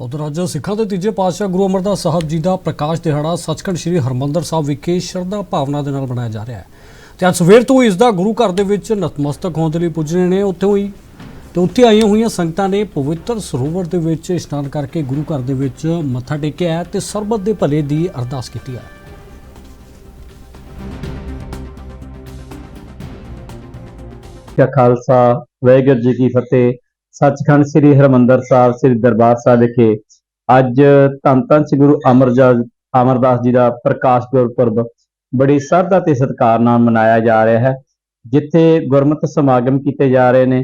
ਉਧਰ ਅੱਜ ਸਿੱਖਾਂ ਦੇ ਤੀਜੇ ਪਾਤਸ਼ਾਹ ਗੁਰੂ ਅਮਰਦਾਸ ਸਾਹਿਬ ਜੀ ਦਾ ਪ੍ਰਕਾਸ਼ ਦਿਹਾੜਾ ਸੱਚਖੰਡ ਸ੍ਰੀ ਹਰਮੰਦਰ ਸਾਹਿਬ ਵਿਖੇ ਸ਼ਰਧਾ ਭਾਵਨਾ ਦੇ ਨਾਲ ਮਨਾਇਆ ਜਾ ਰਿਹਾ ਹੈ। ਤੇ ਅੱਜ ਸਵੇਰ ਤੋਂ ਇਸ ਦਾ ਗੁਰੂ ਘਰ ਦੇ ਵਿੱਚ ਨਤਮਸਤਕ ਹੋਣ ਦੇ ਲਈ ਪੁੱਜ ਰਹੇ ਨੇ ਉੱਥੇ ਹੋਈ ਤੇ ਉੱਥੇ ਆਈਆਂ ਹੋਈਆਂ ਸੰਗਤਾਂ ਨੇ ਪਵਿੱਤਰ ਸਰੋਵਰ ਦੇ ਵਿੱਚ ਇਸ਼ਨਾਨ ਕਰਕੇ ਗੁਰੂ ਘਰ ਦੇ ਵਿੱਚ ਮੱਥਾ ਟੇਕਿਆ ਤੇ ਸਰਬਤ ਦੇ ਭਲੇ ਦੀ ਅਰਦਾਸ ਕੀਤੀ ਹੈ। ਕਾ ਖਾਲਸਾ, ਵਾਹਿਗੁਰੂ ਜੀ ਕੀ ਫਤਿਹ। ਸੱਚਖੰਡ ਸ੍ਰੀ ਹਰਮੰਦਰ ਸਾਹਿਬ, ਸ੍ਰੀ ਦਰਬਾਰ ਸਾਹਿਬ ਵਿਖੇ ਅੱਜ ਧੰਨ ਧੰਨ ਸ੍ਰੀ ਗੁਰੂ ਅਮਰਦਾਸ ਅਮਰਦਾਸ ਜੀ ਦਾ ਪ੍ਰਕਾਸ਼ ਪੁਰਬ ਬੜੀ ਸ਼ਰਧਾ ਤੇ ਸਤਿਕਾਰ ਨਾਲ ਮਨਾਇਆ ਜਾ ਰਿਹਾ ਹੈ, ਜਿੱਥੇ ਗੁਰਮਤਿ ਸਮਾਗਮ ਕੀਤੇ ਜਾ ਰਹੇ ਨੇ।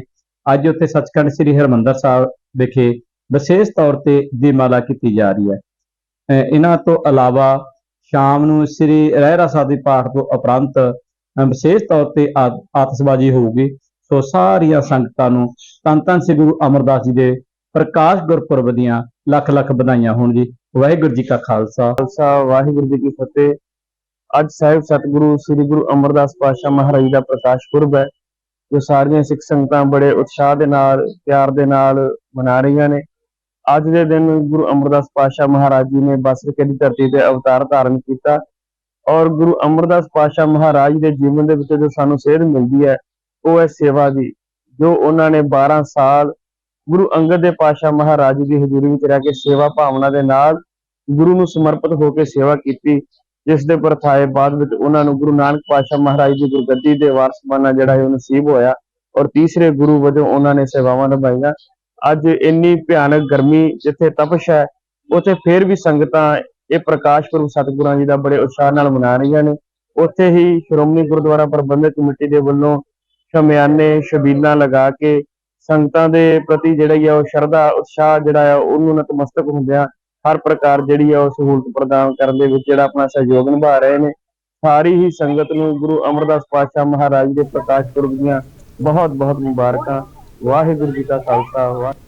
ਅੱਜ ਉੱਥੇ ਸੱਚਖੰਡ ਸ੍ਰੀ ਹਰਮੰਦਰ ਸਾਹਿਬ ਵਿਖੇ ਵਿਸ਼ੇਸ਼ ਤੌਰ ਤੇ ਦੀਪਮਾਲਾ ਕੀਤੀ ਜਾ ਰਹੀ ਹੈ। ਇਹਨਾਂ ਤੋਂ ਇਲਾਵਾ ਸ਼ਾਮ ਨੂੰ ਸ੍ਰੀ ਰਹਿਰਾ ਸਾਹਿਬ ਦੇ ਪਾਠ ਤੋਂ ਉਪਰੰਤ ਵਿਸ਼ੇਸ਼ ਤੌਰ ਤੇ ਆ- ਆਤਿਸ਼ਬਾਜ਼ੀ ਹੋਊਗੀ। ਸੋ ਸਾਰੀਆਂ ਸੰਗਤਾਂ ਨੂੰ ਧੰਨ ਧੰਨ ਸ੍ਰੀ ਗੁਰੂ ਅਮਰਦਾਸ ਜੀ ਦੇ ਪ੍ਰਕਾਸ਼ ਗੁਰਪੁਰਬ ਦੀਆਂ ਲੱਖ ਲੱਖ ਵਧਾਈਆਂ ਹੋਣ ਜੀ। ਵਾਹਿਗੁਰੂ ਜੀ ਕਾ ਖਾਲਸਾ। ਖਾਲਸਾ, ਵਾਹਿਗੁਰੂ ਜੀ ਕੀ ਫਤਿਹ। ਅੱਜ ਸਾਹਿਬ ਸਤਿਗੁਰੂ ਸ੍ਰੀ ਗੁਰੂ ਅਮਰਦਾਸ ਪਾਤਸ਼ਾਹ ਮਹਾਰਾਜ ਜੀ ਦਾ ਪ੍ਰਕਾਸ਼ ਪੁਰਬ ਹੈ, ਜੋ ਸਾਰੀਆਂ ਸਿੱਖ ਸੰਗਤਾਂ ਬੜੇ ਉਤਸ਼ਾਹ ਦੇ ਨਾਲ, ਪਿਆਰ ਦੇ ਨਾਲ ਮਨਾ ਰਹੀਆਂ ਨੇ। ਅੱਜ ਦੇ ਦਿਨ ਗੁਰੂ ਅਮਰਦਾਸ ਪਾਤਸ਼ਾਹ ਮਹਾਰਾਜ ਜੀ ਨੇ ਬਸਰਕੇ ਦੀ ਧਰਤੀ ਤੇ ਅਵਤਾਰ ਧਾਰਨ ਕੀਤਾ ਔਰ ਗੁਰੂ ਅਮਰਦਾਸ ਪਾਤਸ਼ਾਹ ਮਹਾਰਾਜ ਦੇ ਜੀਵਨ ਦੇ ਵਿੱਚ ਜੋ ਸਾਨੂੰ ਸੇਧ ਮਿਲਦੀ ਹੈ ਉਹ ਹੈ ਸੇਵਾ ਦੀ, ਜੋ ਉਹਨਾਂ ਨੇ 12 ਸਾਲ ਗੁਰੂ ਅੰਗਦ ਦੇ ਪਾਤਸ਼ਾਹ ਮਹਾਰਾਜ ਦੀ ਹਜ਼ੂਰੀ ਵਿੱਚ ਰਹਿ ਕੇ ਸੇਵਾ ਭਾਵਨਾ ਦੇ ਨਾਲ ਗੁਰੂ ਨੂੰ ਸਮਰਪਿਤ ਹੋ ਕੇ ਸੇਵਾ ਕੀਤੀ, ਜਿਸ ਦੇ ਪਰਥਾਏ ਬਾਅਦ ਵਿੱਚ ਉਹਨਾਂ ਨੂੰ ਗੁਰੂ ਨਾਨਕ ਪਾਤਸ਼ਾਹ ਮਹਾਰਾਜ ਦੀ ਗੁਰਗੱਦੀ ਦੇ ਵਾਰਸ ਬਣਨਾ ਜਿਹੜਾ ਹੈ ਉਹ ਨਸੀਬ ਹੋਇਆ ਔਰ ਤੀਸਰੇ ਗੁਰੂ ਵਜੋਂ ਉਹਨਾਂ ਨੇ ਸੇਵਾਵਾਂ ਨਿਭਾਈਆਂ। ਅੱਜ ਇੰਨੀ ਭਿਆਨਕ ਗਰਮੀ ਜਿੱਥੇ ਤਪਸ਼ ਹੈ, ਉੱਥੇ ਫੇਰ ਵੀ ਸੰਗਤਾਂ ਇਹ ਪ੍ਰਕਾਸ਼ ਪੁਰਬ ਸਤਿਗੁਰਾਂ ਜੀ ਦਾ ਬੜੇ ਉਤਸ਼ਾਹ ਨਾਲ ਮਨਾ ਰਹੀਆਂ ਨੇ। ਉੱਥੇ ਹੀ ਸ਼੍ਰੋਮਣੀ ਗੁਰਦੁਆਰਾ ਪ੍ਰਬੰਧਕ ਕਮੇਟੀ ਦੇ ਵੱਲੋਂ ਸ਼ਮਿਆਨੇ ਸ਼ਬੀਲਾਂ ਲਗਾ ਕੇ ਸੰਗਤਾਂ ਦੇ ਪ੍ਰਤੀ ਜਿਹੜੀ ਆ ਉਹ ਸ਼ਰਧਾ, ਉਤਸ਼ਾਹ ਜਿਹੜਾ ਆ, ਉਹਨੂੰ ਨਤਮਸਤਕ ਹੁੰਦਿਆਂ ਹਰ ਪ੍ਰਕਾਰ ਜਿਹੜੀ ਆ ਉਹ ਸਹੂਲਤ ਪ੍ਰਦਾਨ ਕਰਨ ਦੇ ਵਿੱਚ ਜਿਹੜਾ ਆਪਣਾ ਸਹਿਯੋਗ ਨਿਭਾ ਰਹੇ ਨੇ। ਸਾਰੀ ਹੀ ਸੰਗਤ ਨੂੰ ਗੁਰੂ ਅਮਰਦਾਸ ਪਾਤਸ਼ਾਹ ਮਹਾਰਾਜ ਦੇ ਪ੍ਰਕਾਸ਼ ਪੁਰਬ ਦੀਆਂ ਬਹੁਤ ਬਹੁਤ ਮੁਬਾਰਕਾਂ। ਵਾਹਿਗੁਰੂ ਜੀ ਕਾ ਖਾਲਸਾ ਵਾਹਿਗੁਰੂ